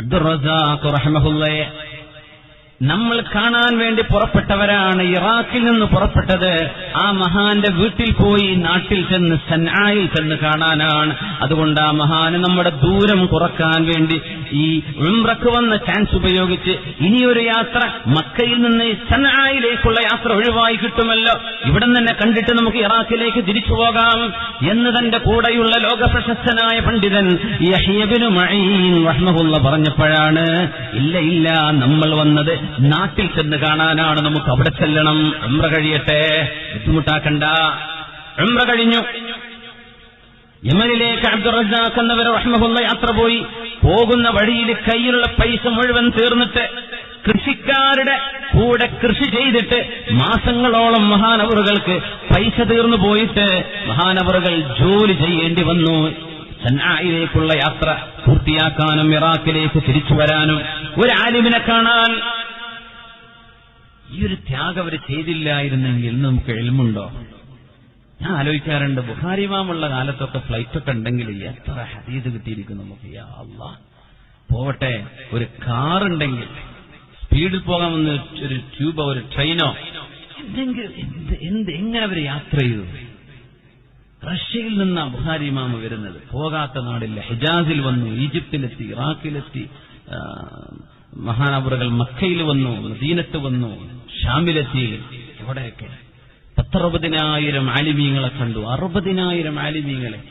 عبد الرزاق رحمه الله. നമ്മൾ കാണാൻ വേണ്ടി പുറപ്പെട്ടവരാണ് ഇറാഖിൽ നിന്ന് പുറപ്പെട്ടത്. ആ മഹാന്റെ വീട്ടിൽ പോയി നാട്ടിൽ ചെന്ന് സന്നായിൽ ചെന്ന് കാണാനാണ്. അതുകൊണ്ട് ആ മഹാന് നമ്മുടെ ദൂരം കുറയ്ക്കാൻ വേണ്ടി ഈ ഉംറക്ക് വന്ന ചാൻസ് ഉപയോഗിച്ച് ഇനിയൊരു യാത്ര മക്കയിൽ നിന്ന് സന്നായിലേക്കുള്ള യാത്ര ഒഴിവായി കിട്ടുമല്ലോ. ഇവിടെ തന്നെ കണ്ടിട്ട് നമുക്ക് ഇറാഖിലേക്ക് തിരിച്ചു പോകാം എന്ന് തന്റെ കൂടെയുള്ള ലോക പ്രശസ്തനായ പണ്ഡിതൻ യഹിയബിനു മഈൻ റഹ്മഹുല്ല പറഞ്ഞപ്പോഴാണ് ഇല്ല ഇല്ല നമ്മൾ വന്നത് നാട്ടിൽ ചെന്ന് കാണാനാണ് നമുക്ക് അവിടെ ചെല്ലണം. ഉംറ കഴിയട്ടെ. ബുദ്ധിമുട്ടാക്കണ്ട ഉംറ കഴിഞ്ഞു. യമനിലേക്ക് അബ്ദുൾ റസാഖ് എന്നവർ റഹ്മഹുല്ല യാത്ര പോയി. പോകുന്ന വഴിയിൽ കയ്യിലുള്ള പൈസ മുഴുവൻ തീർന്നിട്ട് കൃഷിക്കാരുടെ കൂടെ കൃഷി ചെയ്തിട്ട് മാസങ്ങളോളം മഹാനവറുകൾക്ക് പൈസ തീർന്നു പോയിട്ട് മഹാനവറുകൾ ജോലി ചെയ്യേണ്ടി വന്നു. സന്നായിലേക്കുള്ള യാത്ര പൂർത്തിയാക്കാനും ഇറാഖിലേക്ക് തിരിച്ചു വരാനും ഒരു ആലിമിനെ കാണാൻ ഈ ഒരു ത്യാഗം അവർ ചെയ്തില്ലായിരുന്നെങ്കിൽ നമുക്ക് എൽമുണ്ടോ ഞാൻ ആലോചിക്കാറുണ്ട് ബുഹാരിമാമുള്ള കാലത്തൊക്കെ ഫ്ലൈറ്റൊക്കെ ഉണ്ടെങ്കിൽ എത്ര ഹദീദ് കിട്ടിയിരിക്കും നമുക്ക്? അല്ലാ പോവട്ടെ ഒരു കാറുണ്ടെങ്കിൽ സ്പീഡിൽ പോകാമെന്ന് ഒരു ട്യൂബോ ഒരു ട്രെയിനോ എന്തെങ്കിലും എന്ത് എങ്ങനെ അവർ യാത്ര ചെയ്തു? റഷ്യയിൽ നിന്നാണ് ബുഹാരി ഇമാമ വരുന്നത്. പോകാത്ത നാടില്ല. ഹിജാസിൽ വന്നു ഈജിപ്തിലെത്തി ഇറാഖിലെത്തി മഹാനബറുകൾ മക്കയിൽ വന്നു മദീനത്ത് വന്നു. ഷാമിലെത്തി എവിടെയൊക്കെ? പത്തറുപതിനായിരം ആലിമീങ്ങളെ കണ്ടു. അറുപതിനായിരം ആലിമീങ്ങളെ.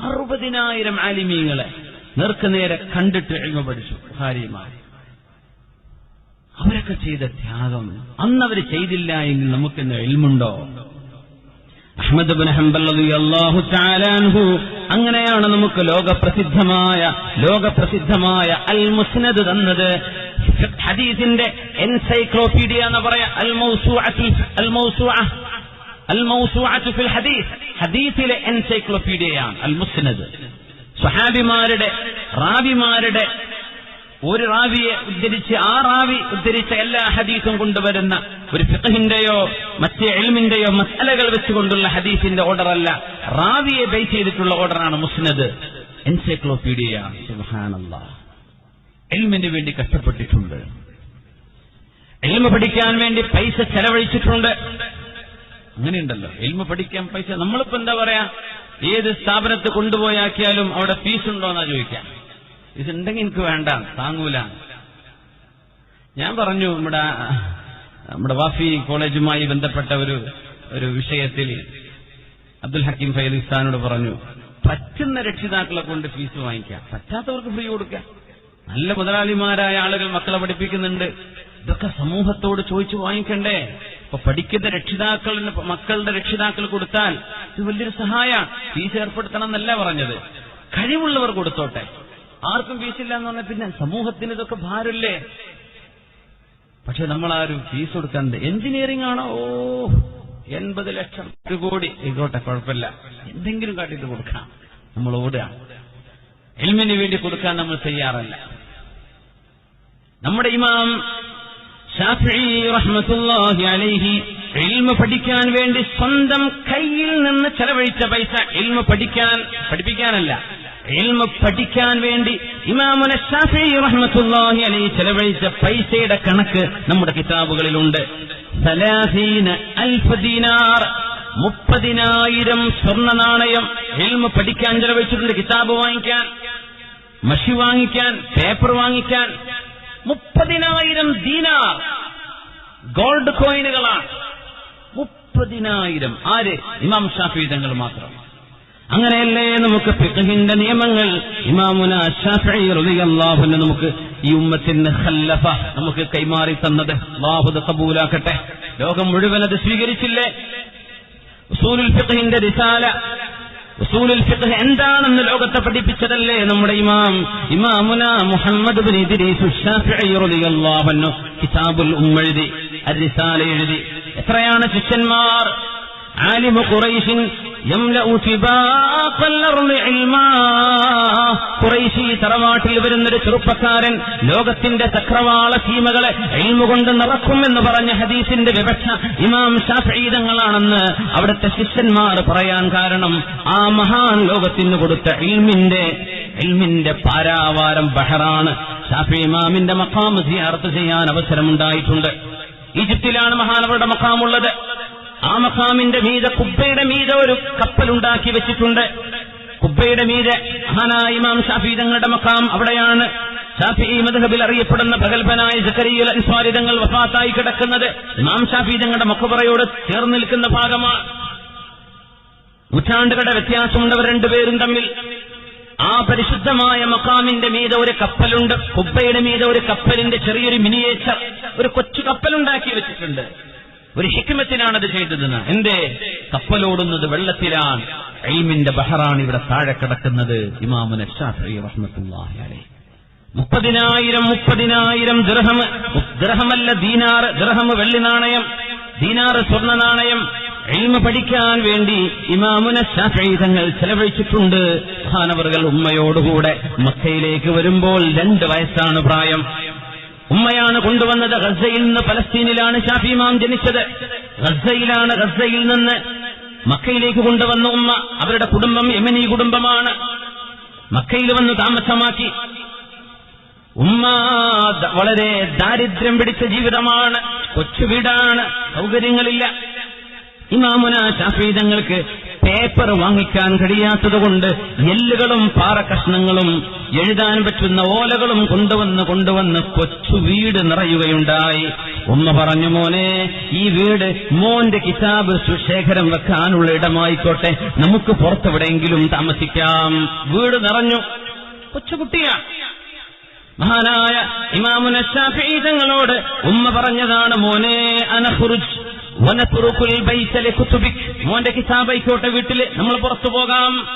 അറുപതിനായിരം ആലിമീങ്ങളെ നേർക്കുനേരെ കണ്ടിട്ട് എഴുമ പഠിച്ചു? ബുഹാരിമാർ അവരൊക്കെ ചെയ്ത ത്യാഗം അന്നവര് ചെയ്തില്ല എങ്കിൽ നമുക്കിന്ന് എൽമുണ്ടോ? അഹമ്മദ് ബിൻ ഹംബൽ അള്ളാഹു തആല അൻഹു. അങ്ങനെയാണ് നമുക്ക് ലോകപ്രസിദ്ധമായ ലോകപ്രസിദ്ധമായ അൽ മുസ്നദ് തന്നത്. ഹദീസിന്റെ എൻസൈക്ലോപീഡിയ എന്ന് പറയാ. അൽ അൽ അൽ ഫിൽ ഹദീസ്. ഹദീസിലെ എൻസൈക്ലോപീഡിയയാണ് അൽ മുസ്നദ് സ്വഹാബിമാരുടെ റാവിമാരുടെ ഒരു റാവിയെ ഉദ്ധരിച്ച് ആ റാവി ഉദ്ധരിച്ച എല്ലാ ഹദീസും കൊണ്ടുവരുന്ന ഒരു ഫിഖഹിന്റെയോ മറ്റേ എൽമിന്റെയോ മസലകൾ വെച്ചുകൊണ്ടുള്ള ഹദീസിന്റെ ഓർഡറല്ല റാവിയെ ബേസ് ചെയ്തിട്ടുള്ള ഓർഡറാണ് മുസ്നദ്. എൻസൈക്ലോപീഡിയ സുബ്ഹാനല്ലാ. എൽമിന് വേണ്ടി കഷ്ടപ്പെട്ടിട്ടുണ്ട്. എൽമ പഠിക്കാൻ വേണ്ടി പൈസ ചെലവഴിച്ചിട്ടുണ്ട്. അങ്ങനെയുണ്ടല്ലോ. എൽമ പഠിക്കാൻ പൈസ. നമ്മളിപ്പോ എന്താ പറയാ? ഏത് സ്ഥാപനത്ത് കൊണ്ടുപോയാക്കിയാലും അവിടെ ഫീസ് ഉണ്ടോ എന്നാ ചോദിക്കാം. ഫീസ് ഉണ്ടെങ്കിൽ എനിക്ക് വേണ്ട താങ്ങൂല. ഞാൻ പറഞ്ഞു നമ്മുടെ നമ്മുടെ വാഫി കോളേജുമായി ബന്ധപ്പെട്ട ഒരു ഒരു വിഷയത്തിൽ അബ്ദുൽ ഹക്കീം ഫൈലിസ്ഥാനോട് പറഞ്ഞു പറ്റുന്ന രക്ഷിതാക്കളെ കൊണ്ട് ഫീസ് വാങ്ങിക്കാം പറ്റാത്തവർക്ക് ഫ്രീ കൊടുക്കാം നല്ല മുതലാളിമാരായ ആളുകൾ മക്കളെ പഠിപ്പിക്കുന്നുണ്ട്. ഇതൊക്കെ സമൂഹത്തോട് ചോദിച്ചു വാങ്ങിക്കണ്ടേ? ഇപ്പൊ പഠിക്കുന്ന രക്ഷിതാക്കളിന് മക്കളുടെ രക്ഷിതാക്കൾ കൊടുത്താൽ ഇത് വലിയൊരു സഹായമാണ്. ഫീസ് ഏർപ്പെടുത്തണം എന്നല്ല പറഞ്ഞത്. കഴിവുള്ളവർ കൊടുത്തോട്ടെ. ആർക്കും ഫീസില്ല എന്ന് പറഞ്ഞാൽ പിന്നെ സമൂഹത്തിന് ഇതൊക്കെ ഭാരല്ലേ? പക്ഷെ നമ്മൾ ആരും ഫീസ് കൊടുക്കാണ്ട് എഞ്ചിനീയറിംഗ് ആണോ? ഓ എൺപത് ലക്ഷം ഒരു കോടി. ഇതോട്ടെ കുഴപ്പമില്ല. എന്തെങ്കിലും കാട്ടിട്ട് കൊടുക്കാം നമ്മൾ ഓടുക. എൽമിന് വേണ്ടി കൊടുക്കാൻ നമ്മൾ തയ്യാറല്ല. നമ്മുടെ ഇമാം അലൈഹി പഠിക്കാൻ വേണ്ടി സ്വന്തം കയ്യിൽ നിന്ന് ചെലവഴിച്ച പൈസ ഇൽമ പഠിക്കാൻ പഠിപ്പിക്കാനല്ല. ഇൽമ പഠിക്കാൻ വേണ്ടി ഇമാമുന ഷാഫി റഹ്മത്തുള്ളാഹി അലൈഹി ചെലവഴിച്ച പൈസയുടെ കണക്ക് നമ്മുടെ കിതാബുകളിലുണ്ട്. സലാഹീന അൽഫ ദീനാർ മുപ്പതിനായിരം സ്വർണ നാണയം ഇൽമ പഠിക്കാൻ ചെലവഴിച്ചിട്ടുണ്ട് കിതാബ് വാങ്ങിക്കാൻ മഷി വാങ്ങിക്കാൻ പേപ്പർ വാങ്ങിക്കാൻ. മുപ്പതിനായിരം ദീനാർ ഗോൾഡ് കോയിനുകളാണ്. മുപ്പതിനായിരം. ആര്? ഇമാം ഷാഫി തങ്ങൾ മാത്രം. അങ്ങനെയല്ലേ നമുക്ക് ഫിഖഹിന്റെ നിയമങ്ങൾ? ഇമാമുന അൻഹു നമുക്ക് ഈ ഉമ്മത്തിന് ഖല്ലഫ നമുക്ക് കൈമാറി തന്നത്. അത് കബൂലാക്കട്ടെ. ലോകം മുഴുവൻ അത് സ്വീകരിച്ചില്ലേ? ഉസൂലുൽ ഫിഖഹിന്റെ റിസാല. ഉസൂലുൽ ഫിഖ് എന്താണെന്ന് ലോകത്തെ പഠിപ്പിച്ചതല്ലേ നമ്മുടെ ഇമാം? ഇമാമുന മുഹമ്മദ് ബിൻ ഇദ്രീസ് ഷാഫിഈ റളിയല്ലാഹു അൻഹു കിതാബുൽ ഉമ്മ എഴുതി അർ-റിസാല എഴുതി. എത്രയാണ് ശിഷ്യന്മാർ? ആലിമു ഖുറൈശിൻ ഖുറൈശി തറവാട്ടിൽ വരുന്നൊരു ചെറുപ്പക്കാരൻ ലോകത്തിന്റെ ചക്രവാള സീമകളെ ഇൽമുകൊണ്ട് നിറക്കുമെന്ന് പറഞ്ഞ ഹദീസിന്റെ വിവക്ഷ ഇമാം ഷാഫീതങ്ങളാണെന്ന് അവിടുത്തെ ശിഷ്യന്മാർ പറയാൻ കാരണം ആ മഹാൻ ലോകത്തിന് കൊടുത്ത ഇൽമിന്റെ ഇൽമിന്റെ പാരാവാരം ബഹറാണ്. ഷാഫി ഇമാമിന്റെ മക്കാം സിയാറത്ത് ചെയ്യാൻ അവസരമുണ്ടായിട്ടുണ്ട്. ഈജിപ്തിലാണ് മഹാനവരുടെ മക്കാമുള്ളത് ആ മഖാമിന്റെ മീതെ കുബ്ബയുടെ മീതെ ഒരു കപ്പലുണ്ടാക്കി വെച്ചിട്ടുണ്ട്. കുബ്ബയുടെ മീതെ മഹാനായ ഇമാം ഷാഫി തങ്ങളുടെ മഖാം അവിടെയാണ്. ഷാഫി മദ്ഹബിൽ അറിയപ്പെടുന്ന പ്രഗത്ഭനായ ജക്കരിയിൽ അനുസ്വാരിതങ്ങൾ വഫാത്തായി കിടക്കുന്നത്. ഇമാം ഷാഫി തങ്ങളുടെ മക്കബറയോട് ചേർന്ന് നിൽക്കുന്ന ഭാഗമാണ്. നൂറ്റാണ്ടുകളുടെ വ്യത്യാസമുണ്ടവർ രണ്ടുപേരും തമ്മിൽ. ആ പരിശുദ്ധമായ മക്കാമിന്റെ മീതെ ഒരു കപ്പലുണ്ട്. കുബ്ബയുടെ മീതെ ഒരു കപ്പലിന്റെ ചെറിയൊരു മിനിയേച്ചർ. ഒരു കൊച്ചു കപ്പലുണ്ടാക്കി വെച്ചിട്ടുണ്ട്. ഒരു ഹിക്മത്തിനാണ് അത് ചെയ്തതെന്ന്. എന്തേ? കപ്പലോടുന്നത് വെള്ളത്തിലാണ്. എയിമിന്റെ ബഹറാണ് ഇവിടെ താഴെ കിടക്കുന്നത്. ഇമാമുന ഷാഫി റഹ്മത്തുള്ളാഹി അലൈഹി. മുപ്പതിനായിരം മുപ്പതിനായിരം ദൃഹം ദിർഹമല്ല ദീനാർ ദൃഹം വെള്ളി നാണയം ദീനാർ സ്വർണ നാണയം. എൽമ പഠിക്കാൻ വേണ്ടി ഇമാമുന ഷാഫി തങ്ങൾ ചെലവഴിച്ചിട്ടുണ്ട്. മഹാനവറുകൾ ഉമ്മയോടുകൂടെ മക്കയിലേക്ക് വരുമ്പോൾ രണ്ട് വയസ്സാണ് പ്രായം. ഉമ്മയാണ് കൊണ്ടുവന്നത് ഗസയിൽ നിന്ന് പലസ്തീനിലാണ് ഷാഫി ഇമാം ജനിച്ചത്. ഗസയിലാണ് ഗസയിൽ നിന്ന് മക്കയിലേക്ക് കൊണ്ടുവന്ന ഉമ്മ അവരുടെ കുടുംബം യമനി കുടുംബമാണ്. മക്കയിൽ വന്ന് താമസമാക്കി. ഉമ്മ വളരെ ദാരിദ്ര്യം പിടിച്ച ജീവിതമാണ്. കൊച്ചു വീടാണ്. സൗകര്യങ്ങളില്ല. ഇമാമുന ഷാഫീദങ്ങൾക്ക് പേപ്പർ വാങ്ങിക്കാൻ കഴിയാത്തതുകൊണ്ട് എല്ലുകളും പാറകഷ്ണങ്ങളും എഴുതാൻ പറ്റുന്ന ഓലകളും കൊണ്ടുവന്ന് കൊണ്ടുവന്ന് കൊച്ചു വീട് നിറയുകയുണ്ടായി. ഉമ്മ പറഞ്ഞു മോനെ ഈ വീട് മോന്റെ കിതാബ് സുശേഖരം വെക്കാനുള്ള ഇടമായിക്കോട്ടെ. നമുക്ക് പുറത്തെവിടെയെങ്കിലും താമസിക്കാം. വീട് നിറഞ്ഞു. കൊച്ചുകുട്ടിയാ. മഹാനായ ഇമാമുന തങ്ങളോട് ഉമ്മ പറഞ്ഞതാണ് മോനെ അനഹുറുജ് മോന്റെ കിതാബൈക്കോട്ടെ വീട്ടിൽ നമ്മൾ പുറത്തു പോകാം.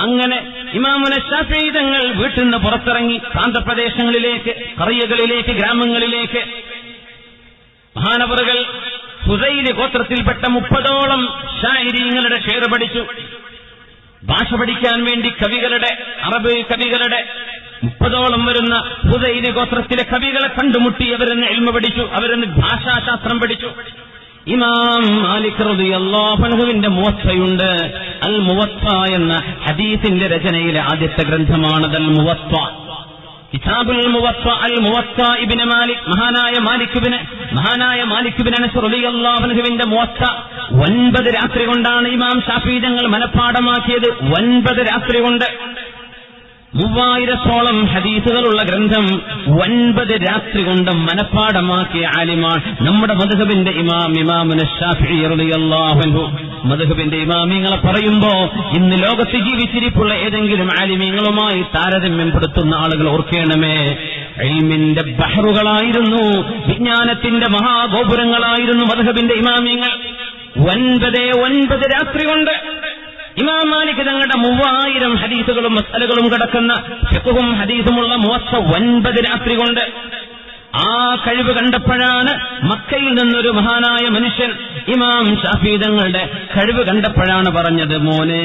അങ്ങനെ ഇമാമുന ഷാഫി തങ്ങൾ വീട്ടിൽ നിന്ന് പുറത്തിറങ്ങി പ്രാന്തപ്രദേശങ്ങളിലേക്ക് കറിയകളിലേക്ക് ഗ്രാമങ്ങളിലേക്ക്. മഹാനവറുകൾ ഹുസൈലി ഗോത്രത്തിൽപ്പെട്ട മുപ്പതോളം ഷാഹിരിങ്ങളുടെ ഷെയർ പഠിച്ചു. ഭാഷ പഠിക്കാൻ വേണ്ടി കവികളുടെ അറബ് കവികളുടെ മുപ്പതോളം വരുന്ന ഹുദൈന് ഗോത്രത്തിലെ കവികളെ കണ്ടുമുട്ടി അവരെന്ന് എൽമ പഠിച്ചു അവരെന്ന് ഭാഷാശാസ്ത്രം പഠിച്ചു. ഇമാം മാലിക് റളിയല്ലാഹുവിന്റെ മുവത്തയുണ്ട്. അൽ മുവത്ത എന്ന ഹദീസിന്റെ രചനയിലെ ആദ്യത്തെ ഗ്രന്ഥമാണത് അൽ മുവത്ത കിതാബുൽ മുവത്ത അൽ മുവത്ത ഇബ്നു മാലിക് മഹാനായ മാലിക് മാലിക്കുബിന് മഹാനായ മാലിക് മാലിക്കുബിൻ അനസ് റളിയല്ലാഹുവിന്റെ മുവത്ത. ഒൻപത് രാത്രി കൊണ്ടാണ് ഇമാം ഷാഫി തങ്ങൾ മനഃപ്പാടമാക്കിയത് ഒൻപത് രാത്രി കൊണ്ട് മൂവായിരത്തോളം ഹദീസുകളുള്ള ഗ്രന്ഥം ഒൻപത് രാത്രി കൊണ്ട് മനഃപ്പാടമാക്കിയ ആലിമാൻ നമ്മുടെ മധുഹബിന്റെ ഇമാം ഇമാമുന മധുഹബിന്റെ ഇമാമിങ്ങളെ പറയുമ്പോ ഇന്ന് ലോകത്ത് ജീവിച്ചിരിപ്പുള്ള ഏതെങ്കിലും ആലിമീങ്ങളുമായി താരതമ്യപ്പെടുത്തുന്ന ആളുകൾ ഓർക്കേണമേ. എൽമിന്റെ ബഹറുകളായിരുന്നു വിജ്ഞാനത്തിന്റെ മഹാഗോപുരങ്ങളായിരുന്നു മധുഹബിന്റെ ഇമാമിങ്ങൾ ഒൻപതേ ഒൻപത് രാത്രി കൊണ്ട് ഇമാം മാലിക് തങ്ങളുടെ മൂവായിരം ഹദീസുകളും മസലുകളും കിടക്കുന്ന ഫിഖും ഹദീസുമുള്ള മൂവത്ത ഒൻപത് രാത്രി കൊണ്ട് ആ കഴിവ് കണ്ടപ്പോഴാണ് മക്കയിൽ നിന്നൊരു മഹാനായ മനുഷ്യൻ ഇമാം ഷാഫി തങ്ങളുടെ കഴിവ് കണ്ടപ്പോഴാണ് പറഞ്ഞത് മോനെ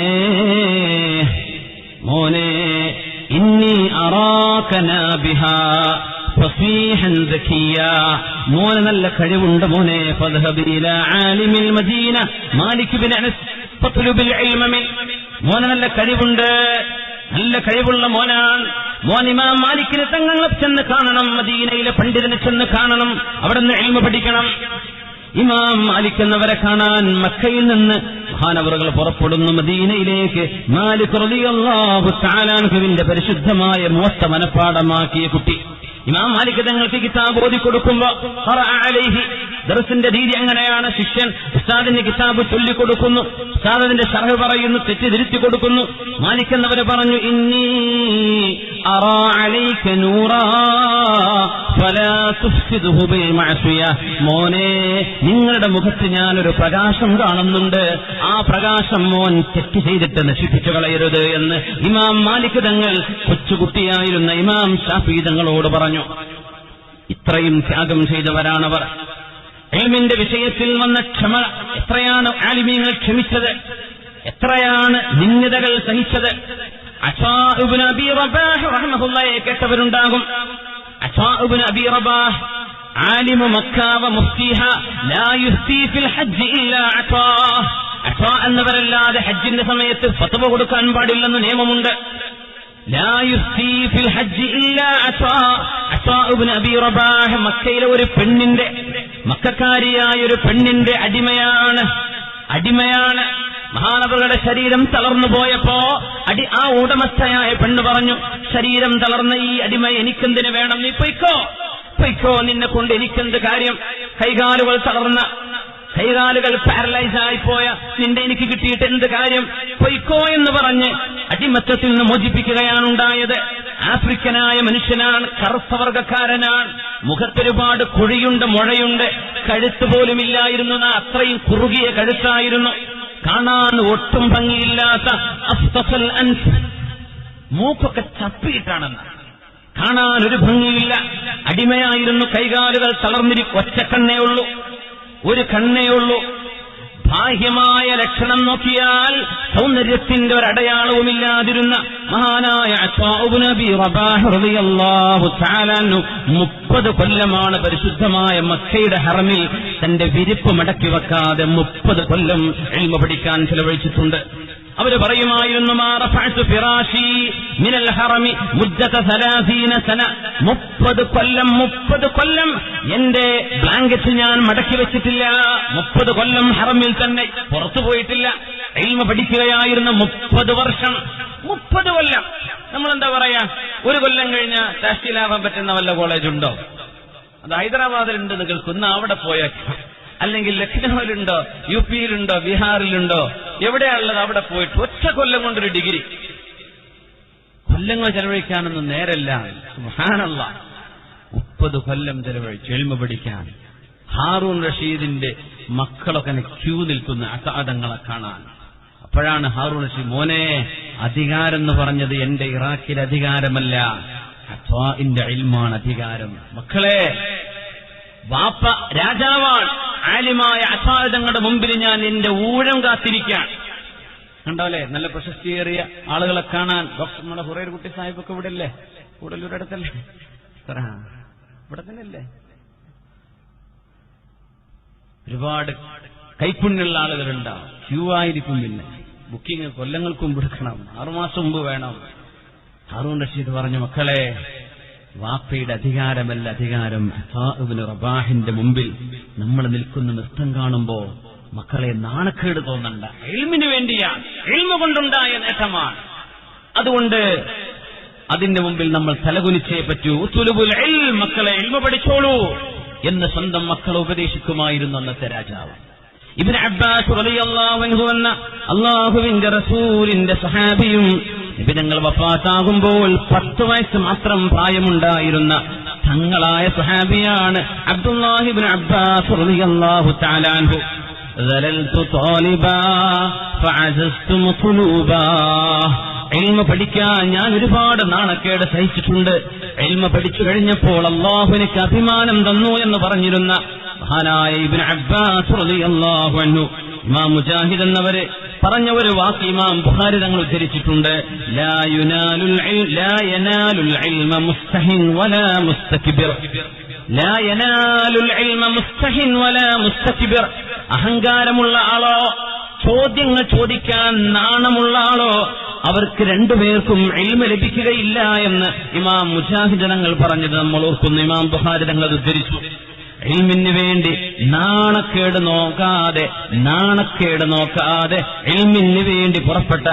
മോനെ ഇന്നി അറാക്കനാബിഹ മോന് നല്ല കഴിവുണ്ട് മോനെ ഫദ്ഹബ് ഇലാ ആലിമിൽ മദീന. മാലിക് ബിൻ അനസ് നല്ല കഴിവുണ്ട്. നല്ല കഴിവുള്ള മോനാണ്. മോൻ ഇമാം മാലിക്കിനെ തങ്ങളെ ചെന്ന് കാണണം. മദീനയിലെ പണ്ഡിതനെ ചെന്ന് കാണണം. അവിടെ നിന്ന് എൽമ പഠിക്കണം. ഇമാം മാലിക് എന്നവരെ കാണാൻ മക്കയിൽ നിന്ന് മഹാനവറുകൾ പുറപ്പെടുന്നു മദീനയിലേക്ക്. മാലിക് റളിയല്ലാഹു തആലാൻഹുവിന്റെ പരിശുദ്ധമായ മോശ മനഃപ്പാടമാക്കിയ കുട്ടി. ഇമാം മാലിക് തങ്ങൾക്ക് കിതാബ് ഓതി കൊടുക്കുമ്പോ ദർസിന്റെ രീതി അങ്ങനെയാണ് ശിഷ്യൻ ഉസ്താദിന്റെ കിതാബ് ചൊല്ലിക്കൊടുക്കുന്നു. ഉസ്താദിന്റെ അതിന്റെ പറയുന്നു തെറ്റ് തിരുത്തി കൊടുക്കുന്നു. മാലിക് പറഞ്ഞു ഇന്നി മോനെ നിങ്ങളുടെ മുഖത്ത് ഞാനൊരു പ്രകാശം കാണുന്നുണ്ട്. ആ പ്രകാശം മോൻ തെറ്റ് ചെയ്തിട്ട് നശിപ്പിച്ചു കളയരുത് എന്ന് ഇമാം മാലിക് തങ്ങൾ കൊച്ചുകുട്ടിയായിരുന്ന ഇമാം ഷാഫി തങ്ങളോട് പറഞ്ഞു. ഇത്രയും ത്യാഗം ചെയ്തവരാണവർ. എൽമിന്റെ വിഷയത്തിൽ വന്ന ക്ഷമ എത്രയാണ് ആലിമീങ്ങൾ ക്ഷമിച്ചത്? എത്രയാണ് നിന്ദിതകൾ സഹിച്ചത്? അസാബുന് അബി റബാഹ് റഹ്മഹുല്ലയെ കേട്ടവരുണ്ടാകും. അസാബുന് അബി റബാഹ് ആലിമു മക്കാവ മുഫ്തിഹ ലാ യുഫ്തി ഫിൽ ഹജ്ജ് ഇല്ലാ അസാ അസാ എന്നവരല്ലാതെ ഹജ്ജിന്റെ സമയത്ത് ഫത്വ കൊടുക്കാൻ പാടില്ലെന്ന് നിയമമുണ്ട്. ലാ ഹജ്ജ് ഇല്ലാ അസാ അസാ അബി റബാഹ് മക്കയിലെ ഒരു പെണ്ണിന്റെ മക്കാരിയായ ഒരു പെണ്ണിന്റെ അടിമയാണ്. അടിമയാണ്. മഹാനവറുടെ ശരീരം തളർന്നു പോയപ്പോ അടി ആ ഉടമസ്ഥയായ പെണ്ണ് പറഞ്ഞു ശരീരം തളർന്ന ഈ അടിമ എനിക്കെന്തിനു വേണം? നീ പൊയ്ക്കോ. പൊയ്ക്കോ നിന്നെ കൊണ്ട് എനിക്കെന്ത് കാര്യം? കൈകാലുകൾ തളർന്ന കൈകാലുകൾ പാരലൈസ് ആയിപ്പോയ നിന്റെ എനിക്ക് കിട്ടിയിട്ട് എന്ത് കാര്യം? പൊയ്ക്കോ എന്ന് പറഞ്ഞ് അടിമത്തത്തിൽ നിന്ന് മോചിപ്പിക്കുകയാണ് ഉണ്ടായത്. ആഫ്രിക്കനായ മനുഷ്യനാണ് കറുത്തവർഗക്കാരനാണ് മുഖത്തൊരുപാട് കുഴിയുണ്ട് മുഴയുണ്ട്. കഴുത്ത് പോലും ഇല്ലായിരുന്നു എന്നാ അത്രയും കുറുകിയ കഴുത്തായിരുന്നു. കാണാൻ ഒട്ടും ഭംഗിയില്ലാത്ത അസ്തഫൽ അൻസ്. മൂക്കൊക്കെ ചപ്പിയിട്ടാണെന്ന്. കാണാൻ ഒരു ഭംഗിയില്ല. അടിമയായിരുന്നു കൈകാലുകൾ തളർന്നിരി കണ്ണേ ഉള്ളൂ. ഒരു കണ്ണേ ഉള്ളൂ. ബാഹ്യമായ ലക്ഷണം നോക്കിയാൽ സൗന്ദര്യത്തിന്റെ ഒരടയാളവുമില്ലാതിരുന്ന മഹാനായ മുപ്പത് കൊല്ലമാണ് പരിശുദ്ധമായ മക്കയുടെ ഹറമിൽ തന്റെ വിരിപ്പ് മടക്കി വെക്കാതെ മുപ്പത് കൊല്ലം എൽമ പഠിക്കാൻ ചെലവഴിച്ചിട്ടുണ്ട്. അവർ പറയുമായിരുന്നു മിനൽ ഹറമി സന. മുപ്പത് കൊല്ലം മുപ്പത് കൊല്ലം എന്റെ ബ്ലാങ്കറ്റ് ഞാൻ മടക്കി വെച്ചിട്ടില്ല. മുപ്പത് കൊല്ലം ഹറമിൽ തന്നെ പുറത്തു പോയിട്ടില്ല. എൽമ പഠിക്കുകയായിരുന്ന മുപ്പത് വർഷം. മുപ്പത് കൊല്ലം. നമ്മളെന്താ പറയാ? ഒരു കൊല്ലം കഴിഞ്ഞ രാഷ്ട്രീയലാഭം പറ്റുന്ന വല്ല കോളേജ് കോളേജുണ്ടോ? അത് ഹൈദരാബാദിലുണ്ട് കേൾക്കുന്ന അവിടെ പോയേക്കാം അല്ലെങ്കിൽ ലക്നൌവിലുണ്ടോ യു പിയിലുണ്ടോ ബീഹാറിലുണ്ടോ എവിടെയാണുള്ളത് അവിടെ പോയിട്ട് ഒറ്റ കൊല്ലം കൊണ്ടൊരു ഡിഗ്രി. കൊല്ലങ്ങൾ ചെലവഴിക്കാനൊന്നും നേരല്ല. സുഹാനല്ല മുപ്പത് കൊല്ലം ചെലവഴിച്ചു എൽമ പഠിക്കാൻ. ഹാറൂൺ റഷീദിന്റെ മക്കളൊക്കെ ക്യൂ നിൽക്കുന്ന അസാധങ്ങളെ കാണാൻ. അപ്പോഴാണ് ഹാറൂൺ റഷീദ് മോനെ അധികാരം എന്ന് പറഞ്ഞത് എന്റെ ഇറാഖിൽ അധികാരമല്ല. അത്വാഇന്റെ ഇൽമാണ് അധികാരം. മക്കളെ വാപ്പ രാജാവാണ്. ആലിമായ അസാധങ്ങളുടെ മുമ്പിൽ ഞാൻ എന്റെ ഊഴം കാത്തിരിക്കുകയാണ് കണ്ടോലെ? നല്ല പ്രശസ്തിയേറിയ ആളുകളെ കാണാൻ ഡോക്ടർ നമ്മുടെ ഹുറൈർ കുട്ടി സാഹിബൊക്കെ ഇവിടെ അല്ലേ ഇവിടെ ഇവിടെ തന്നെയല്ലേ? ഒരുപാട് കൈപ്പുണ്യുള്ള ആളുകളുണ്ടാവും. ക്യൂ ആയിരിക്കും പിന്നെ. ബുക്കിംഗ് കൊല്ലങ്ങൾക്ക് മുമ്പ് എടുക്കണം. ആറുമാസം മുമ്പ് വേണം. ഹാറൂൺ റഷീദ് പറഞ്ഞു മക്കളെ വാപ്പയുടെ അധികാരമല്ല അധികാരം. അസാഇബ്നു റബാഹിന്റെ മുമ്പിൽ നമ്മൾ നിൽക്കുന്ന നൃത്തം കാണുമ്പോ മക്കളെ നാണക്കേട് തോന്നണ്ട. എൽമിന് വേണ്ടിയാണ്. എൽമ കൊണ്ടുണ്ടായ നേട്ടമാണ്. അതുകൊണ്ട് അതിന്റെ മുമ്പിൽ നമ്മൾ തലകുനിച്ചേ പറ്റൂ. തുലുബുൽ മക്കളെ എൽമ പഠിച്ചോളൂ എന്ന് സ്വന്തം മക്കളെ ഉപദേശിക്കുമായിരുന്നു അന്നത്തെ രാജാവ്. ഇബിൻ അബ്ബാസ് അള്ളാഹുവിന്റെ റസൂലിന്റെ സഹാബിയും നിബിധങ്ങൾ വഫാത്താകുമ്പോൾ പത്ത് വയസ്സ് മാത്രം പ്രായമുണ്ടായിരുന്ന തങ്ങളായ സഹാബിയാണ് അബ്ദുല്ലാഹിബിൻ അബ്ബാസ് റളിയല്ലാഹു തആല അൻഹു ذللت طالبا فعززت مطلوبا എൽമ പഠിക്കാൻ ഞാൻ ഒരുപാട് നാണക്കേട് സഹിച്ചിട്ടുണ്ട് എൽമ പഠിച്ചു കഴിഞ്ഞപ്പോൾ അള്ളാഹു എനിക്ക് അഭിമാനം തന്നു എന്ന് പറഞ്ഞിരുന്ന മഹാനായ ഇബിൻ അബ്ബാസ് റളിയല്ലാഹു അൻഹു ഇമാം മുജാഹിദ് എന്നവര് പറഞ്ഞ ഒരു വാക്ക് ഇമാം ബുഹാരി തങ്ങൾ ഉദ്ധരിച്ചിട്ടുണ്ട്. അഹങ്കാരമുള്ള ആളോ ചോദ്യങ്ങൾ ചോദിക്കാൻ നാണമുള്ള ആളോ അവർക്ക് രണ്ടുപേർക്കും എൽമ ലഭിക്കുകയില്ല എന്ന് ഇമാം മുജാഹിദ് തങ്ങൾ പറഞ്ഞത് നമ്മൾ ഓർക്കുന്നു. ഇമാം ബുഹാരി തങ്ങൾ അത് ഉദ്ധരിച്ചു. എൽമിന് വേണ്ടി നാണക്കേട് നോക്കാതെ നാണക്കേട് നോക്കാതെ ഇൽമിന് വേണ്ടി പുറപ്പെട്ട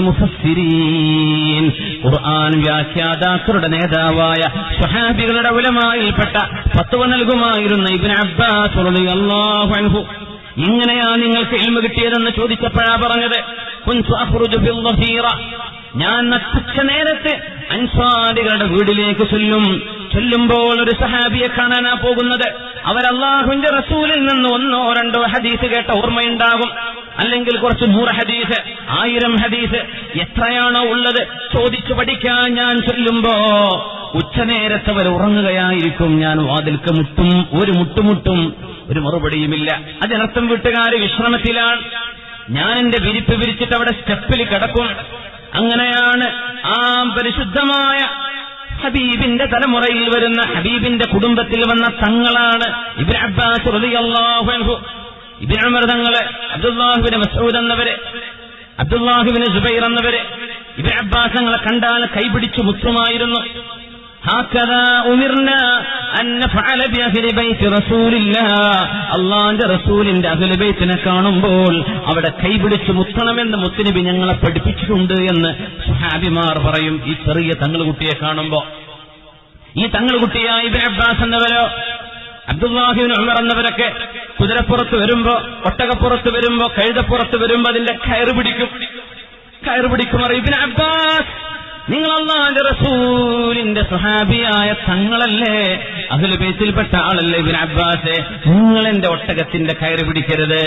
മുഫസ്സിരീൻ. ഖുർആൻ വ്യാഖ്യാതാക്കളുടെ നേതാവായ സ്വഹാബികളുടെ ഉലമായിൽപ്പെട്ട ഫത്വ നൽകുമായിരുന്ന ഇബ്നു അബ്ബാസ് അൻഹു ഇങ്ങനെയാ നിങ്ങൾക്ക് ഇൽമ കിട്ടിയതെന്ന് ചോദിച്ചപ്പോഴാ പറഞ്ഞത്. ഞാൻ നേരത്ത് അൻസാരികളുടെ വീട്ടിലേക്ക് ചൊല്ലും. ചൊല്ലുമ്പോൾ ഒരു സഹാബിയെ കാണാനാ പോകുന്നത്. അവരല്ലാഹുവിന്റെ റസൂലിൽ നിന്ന് ഒന്നോ രണ്ടോ ഹദീസ് കേട്ട ഓർമ്മയുണ്ടാകും. അല്ലെങ്കിൽ കുറച്ച് നൂറ് ഹദീസ് ആയിരം ഹദീസ് എത്രയാണോ ഉള്ളത് ചോദിച്ചു പഠിക്കാൻ ഞാൻ ചൊല്ലുമ്പോ ഉച്ചനേരത്ത് അവർ ഉറങ്ങുകയായിരിക്കും. ഞാൻ വാതിൽക്ക് മുട്ടും ഒരു മുട്ടുമുട്ടും ഒരു മറുപടിയുമില്ല. അതിനർത്ഥം വീട്ടുകാർ വിശ്രമത്തിലാണ്. ഞാൻ എന്റെ വിരിപ്പ് വിരിച്ചിട്ട് അവിടെ സ്റ്റെപ്പിൽ കിടക്കും. അങ്ങനെയാണ് ആ പരിശുദ്ധമായ ഹബീബിന്റെ തലമുറയിൽ വരുന്ന ഹബീബിന്റെ കുടുംബത്തിൽ വന്ന തങ്ങളാണ് ഇബിൻ അബ്ബാസ് റളിയല്ലാഹു ഇബിൻ ഉമർ തങ്ങൾ അബ്ദുല്ലാഹിബിൻ മസൂദ് എന്നവര് അബ്ദുല്ലാഹുബിന് സുബൈർ എന്നവര് ഇബിൻ അബ്ബാസ് തങ്ങളെ കണ്ടാൽ കൈപിടിച്ചു മുത്തുമായിരുന്നു. അള്ളാന്റെ റസൂലിന്റെ അഖിലബൈത്തിനെ കാണുമ്പോൾ അവിടെ കൈപിടിച്ച് മുത്തണമെന്ന് മുത്തനബി ഞങ്ങളെ പഠിപ്പിച്ചിട്ടുണ്ട് എന്ന് ഹാബിമാർ പറയും. ഈ ചെറിയ തങ്ങൾ കുട്ടിയെ കാണുമ്പോ ഈ തങ്ങൾ കുട്ടിയായ ഇബിൻ അബ്ബാസ് എന്നവരോ അബ്ദുല്ലാഹിബിൻ ഉമർ എന്നവരൊക്കെ കുതിരപ്പുറത്ത് വരുമ്പോ ഒട്ടകപ്പുറത്ത് വരുമ്പോ കഴുതപ്പുറത്ത് വരുമ്പോ അതിന്റെ കയറ് പിടിക്കും. കയറ് പിടിക്കും ഇബിൻ അബ്ബാസ് നിങ്ങൾ അള്ളാന്റെ റസൂലിന്റെ സുഹാബിയായ തങ്ങളല്ലേ? അതിൽ ബേസിൽപ്പെട്ട ആളല്ലേ ഇബിൻ അബ്ബാസ്? നിങ്ങൾ എന്റെ ഒട്ടകത്തിന്റെ കയറ് പിടിക്കരുത്.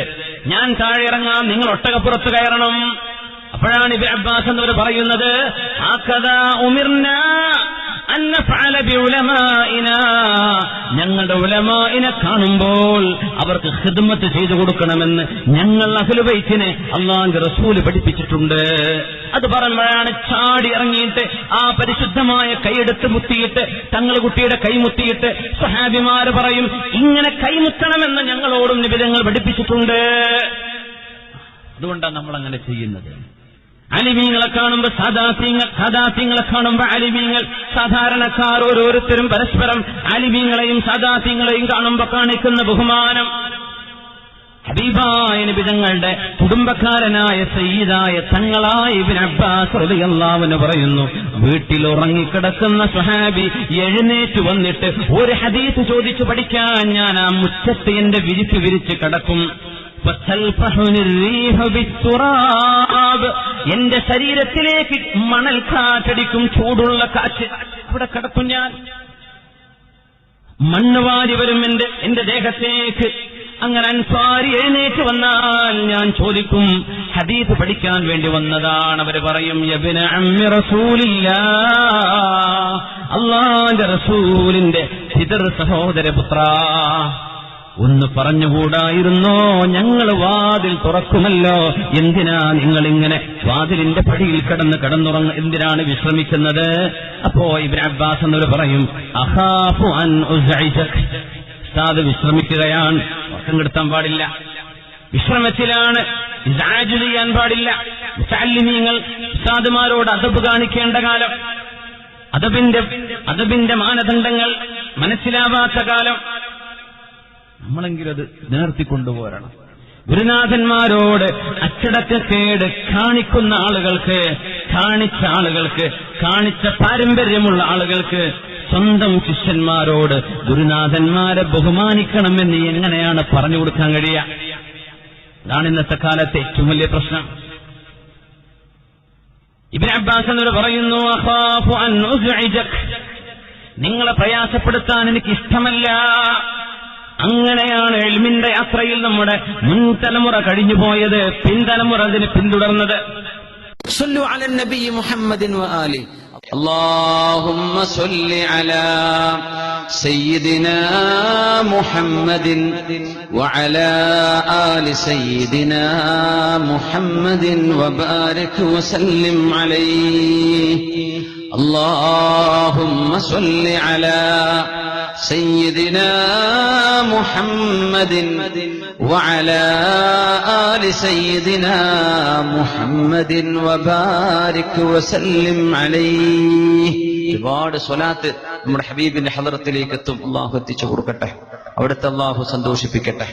ഞാൻ താഴെ ഇറങ്ങാം നിങ്ങൾ ഒട്ടകപ്പുറത്ത് കയറണം. അപ്പോഴാണ് ഇബിൻ അബ്ബാസ് എന്നവർ പറയുന്നത് ഉമിർന അൻ നഫഅല ബിഉലമാഇനാ ഞങ്ങളുടെ ഉലമായിനെ കാണുമ്പോൾ അവർക്ക് ഹിദ്മത്ത് ചെയ്തു കൊടുക്കണമെന്ന് ഞങ്ങൾ അഖിലുബൈത്തിനെ അള്ളാന്റെ റസൂൽ പഠിപ്പിച്ചിട്ടുണ്ട്. അത് പറയുമ്പോഴാണ് ചാടി ഇറങ്ങിയിട്ട് ആ പരിശുദ്ധമായ കൈയെടുത്ത് മുത്തിയിട്ട് തങ്ങൾ കുട്ടിയുടെ കൈമുത്തിയിട്ട് സഹാബിമാര് പറയും ഇങ്ങനെ കൈമുത്തണമെന്ന് ഞങ്ങളോടും നിബിധങ്ങൾ പഠിപ്പിച്ചിട്ടുണ്ട്. അതുകൊണ്ടാണ് നമ്മൾ അങ്ങനെ ചെയ്യുന്നത്. അലിമീങ്ങളെ കാണുമ്പോ സദാസിങ്ങൾ സദാസിങ്ങളെ കാണുമ്പോ അലിമീങ്ങൾ. സാധാരണക്കാർ ഓരോരുത്തരും പരസ്പരം അലിമീങ്ങളെയും സദാസിങ്ങളെയും കാണുമ്പോ കാണിക്കുന്ന ബഹുമാനം. ഹബീബായ നിബിതങ്ങളുടെ കുടുംബക്കാരനായ സയ്യിദായ തങ്ങളായ ഇബിൻ അബ്ബാസ് റളിയല്ലാഹുവിന് പറയുന്നു വീട്ടിൽ ഉറങ്ങിക്കിടക്കുന്ന സ്വഹാബി എഴുന്നേറ്റ് വന്നിട്ട് ഒരു ഹദീസ് ചോദിച്ചു പഠിക്കാൻ ഞാൻ ആ മുറ്റത്ത് എന്റെ വിരിച്ച് വിരിച്ച് കിടക്കും. എന്റെ ശരീരത്തിലേക്ക് മണൽ കാറ്റടിക്കും ചൂടുള്ള കാറ്റ്. ഇവിടെ കിടക്കും ഞാൻ. മണ്ണ് വാരി വരും എന്റെ എന്റെ ദേഹത്തേക്ക്. അങ്ങനെ അൻസാരി എഴുന്നേറ്റ് വന്നാൽ ഞാൻ ചോദിക്കും ഹദീസ് പഠിക്കാൻ വേണ്ടി വന്നതാണ്. അവർ പറയും അള്ളാന്റെ റസൂലിന്റെ പിതൃ സഹോദരപുത്ര. ഒന്ന് പറഞ്ഞുകൂടായിരുന്നോ? ഞങ്ങൾ വാതിൽ തുറക്കുമല്ലോ. എന്തിനാ നിങ്ങളിങ്ങനെ വാതിലിന്റെ പടിയിൽ കിടന്ന് കിടന്നുറങ്ങ എന്തിനാണ് വിശ്രമിക്കുന്നത്? അപ്പോ ഇബ്രാ അബ്ബാസ് എന്നവർ പറയും അഹാഫു അൻ. ഉസ്താദ് വിശ്രമിക്കുകയാണ്. ഉറക്കം കെടുത്താൻ പാടില്ല. വിശ്രമത്തിലാണ്. ചെയ്യാൻ പാടില്ല. നിങ്ങൾ ഉസ്താദുമാരോട് അതബ് കാണിക്കേണ്ട കാലം. അതബിന്റെ അതബിന്റെ മാനദണ്ഡങ്ങൾ മനസ്സിലാവാത്ത കാലം. നമ്മളെങ്കിലും അത് നേർത്തിക്കൊണ്ടുപോരണം ഗുരുനാഥന്മാരോട് അച്ചടക്കക്കേട് കാണിക്കുന്ന ആളുകൾക്ക് കാണിച്ച ആളുകൾക്ക് കാണിച്ച പാരമ്പര്യമുള്ള ആളുകൾക്ക് സ്വന്തം ശിഷ്യന്മാരോട് ഗുരുനാഥന്മാരെ ബഹുമാനിക്കണമെന്ന് എങ്ങനെയാണ് പറഞ്ഞു കൊടുക്കാൻ കഴിയുക? അതാണ് ഇന്നത്തെ കാലത്തെ ഏറ്റവും വലിയ പ്രശ്നം. ഇബിൻ അബ്ബാസ് എന്നോട് പറയുന്നു. നിങ്ങളെ പ്രയാസപ്പെടുത്താൻ എനിക്ക് ഇഷ്ടമല്ല. അങ്ങനെയാണ് എൽമിന്റെ യാത്രയിൽ നമ്മുടെ മുൻ തലമുറ കഴിഞ്ഞുപോയത് പിൻതലമുറ അതിന് പിന്തുടർന്നത് صلوا على النبي محمد وآله اللهم صل على سيدنا محمد وعلى آل سيدنا محمد وبارك وسلم عليه اللهم صل على سيدنا محمد وعلى آل سيدنا محمد وبارك وسلم عليه ഒരുപാട് സ്വലാത്ത് നമ്മുടെ ഹബീബിന്റെ ഹലറത്തിലേക്ക് എത്തും അള്ളാഹു എത്തിച്ചു കൊടുക്കട്ടെ അവിടുത്തെ അള്ളാഹു സന്തോഷിപ്പിക്കട്ടെ